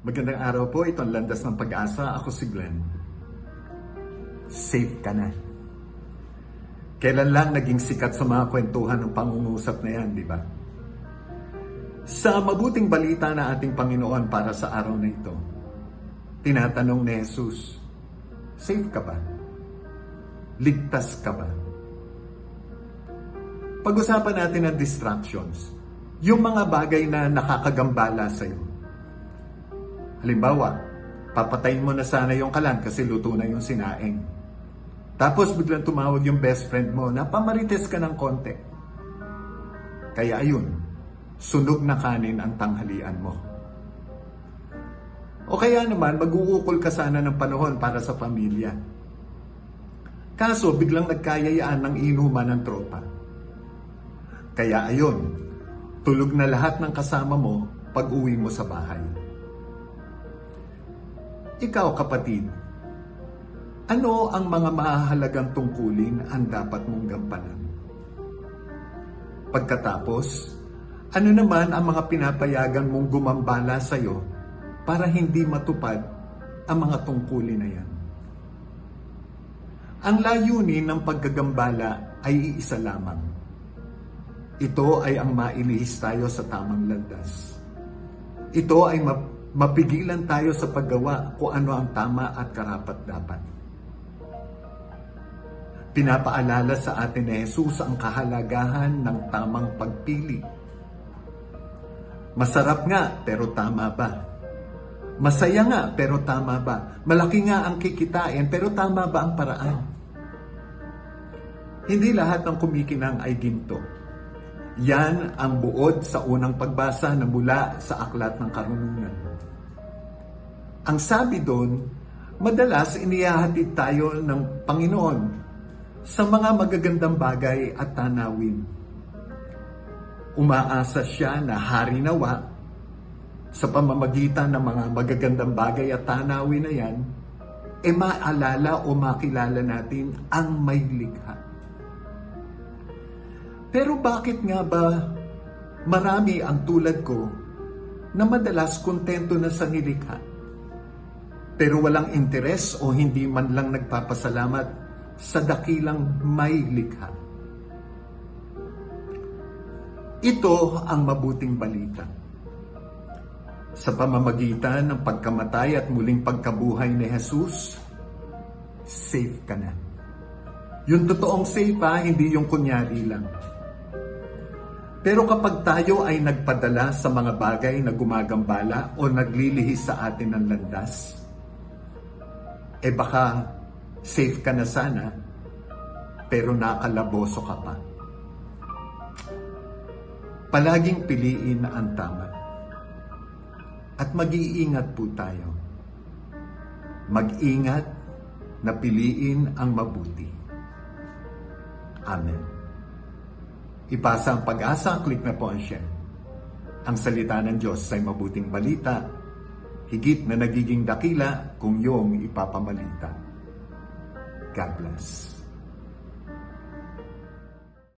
Magandang araw po, ito ang Landas ng Pag-asa. Ako si Glenn. Safe ka na. Kailan lang naging sikat sa mga kwentuhan ng pangungusap na yan, di ba? Sa mabuting balita na ating Panginoon para sa araw na ito, tinatanong ni Jesus, safe ka ba? Ligtas ka ba? Pag-usapan natin ang distractions. Yung mga bagay na nakakagambala sa'yo. Halimbawa, papatayin mo na sana yung kalan kasi luto na yung sinaing. Tapos biglang tumawag yung best friend mo na pamarites ka ng konti. Kaya ayun, sunog na kanin ang tanghalian mo. O kaya naman, mag-uukol ka sana ng panahon para sa pamilya. Kaso, biglang nagkayayaan ng inuman ng tropa. Kaya ayun, tulog na lahat ng kasama mo pag uwi mo sa bahay. Ikaw kapatid, ano ang mga mahahalagang tungkulin ang dapat mong gampanan? Pagkatapos, ano naman ang mga pinapayagan mong gumambala sa iyo para hindi matupad ang mga tungkulin na yan? Ang layunin ng paggagambala ay iisa lamang. Ito ay ang mailihis tayo sa tamang landas. Ito ay map- mapigilan tayo sa paggawa kung ano ang tama at karapat-dapat. Pinapaalala sa atin ni Jesus ang kahalagahan ng tamang pagpili. Masarap nga, pero tama ba? Masaya nga, pero tama ba? Malaki nga ang kikitain, pero tama ba ang paraan? Hindi lahat ng kumikinang ay ginto. Yan ang buod sa unang pagbasa na mula sa Aklat ng Karunungan. Ang sabi doon, madalas inihahatid tayo ng Panginoon sa mga magagandang bagay at tanawin. Umaasa siya na hari nawa sa pamamagitan ng mga magagandang bagay at tanawin na yan, e maalala o makilala natin ang may likha. Pero bakit nga ba marami ang tulad ko na madalas kontento na sa nilikha? Pero walang interes o hindi man lang nagpapasalamat sa dakilang may likha. Ito ang mabuting balita. Sa pamamagitan ng pagkamatay at muling pagkabuhay ni Jesus, safe ka na. Yung totoong safe ha, hindi yung kunyari lang. Pero kapag tayo ay nagpadala sa mga bagay na gumagambala o naglilihis sa atin ng landas, eh baka safe ka na sana, pero nakalaboso ka pa. Palaging piliin ang tama. At mag-iingat po tayo. Mag-ingat na piliin ang mabuti. Amen. Ipasa ang pag-asa, click na po ang share. Ang salita ng Diyos ay mabuting balita, higit na nagiging dakila kung iyong ipapamalita. God bless.